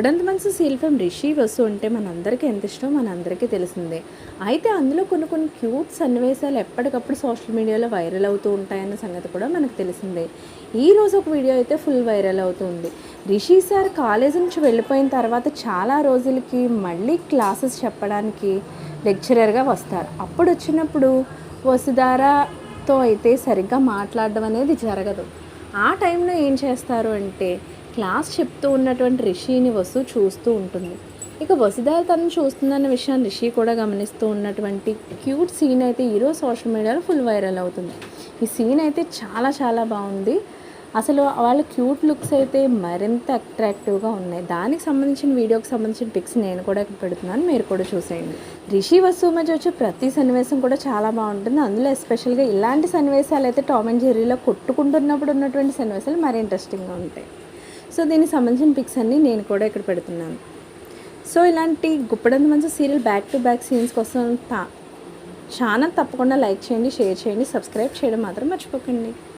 గుప్పడంత మనసు seal film Rishi Vasu అంటే మనందరికీ ఎంత ఇష్టం మనందరికీ తెలిసిందే. అయితే అందులో కొన్ని కొన్ని క్యూట్ సన్నివేశాలు ఎప్పటికప్పుడు సోషల్ మీడియాలో వైరల్ అవుతూ ఉంటాయన్న సంగతి కూడా మనకు తెలిసిందే. ఈరోజు ఒక వీడియో అయితే ఫుల్ వైరల్ అవుతుంది. రిషి సార్ కాలేజీ నుంచి వెళ్ళిపోయిన తర్వాత చాలా రోజులకి మళ్ళీ క్లాసెస్ చెప్పడానికి లెక్చరర్గా వస్తారు. అప్పుడు వచ్చినప్పుడు వసుధారతో అయితే సరిగ్గా మాట్లాడడం అనేది జరగదు. ఆ టైంలో ఏం చేస్తారు అంటే క్లాస్ చెప్తూ ఉన్నటువంటి రిషిని వసు చూస్తూ ఉంటుంది. ఇక వసుధార తను చూస్తుందన్న విషయాన్ని రిషి కూడా గమనిస్తూ ఉన్నటువంటి క్యూట్ సీన్ అయితే ఈరోజు సోషల్ మీడియాలో ఫుల్ వైరల్ అవుతుంది. ఈ సీన్ అయితే చాలా చాలా బాగుంది. అసలు వాళ్ళ క్యూట్ లుక్స్ అయితే మరింత అట్రాక్టివ్గా ఉన్నాయి. దానికి సంబంధించిన వీడియోకి సంబంధించిన పిక్స్ నేను కూడా ఇక్కడ పెడుతున్నాను. మీరు కూడా చూసేయండి. రిషి వస్తువు మధ్య వచ్చే ప్రతి సన్నివేశం కూడా చాలా బాగుంటుంది. అందులో ఎస్పెషల్గా ఇలాంటి సన్నివేశాలు అయితే టామ్ అండ్ జెర్రీలో కొట్టుకుంటున్నప్పుడు ఉన్నటువంటి సన్నివేశాలు మరీ ఇంట్రెస్టింగ్గా ఉంటాయి. సో దీనికి సంబంధించిన పిక్స్ అన్నీ నేను కూడా ఇక్కడ పెడుతున్నాను. సో ఇలాంటి గుప్పడంత మంచి serial back to back scenes కోసం చాలా ఛానల్ తప్పకుండా లైక్ చేయండి షేర్ చేయండి సబ్స్క్రైబ్ చేయడం మాత్రం మర్చిపోకండి.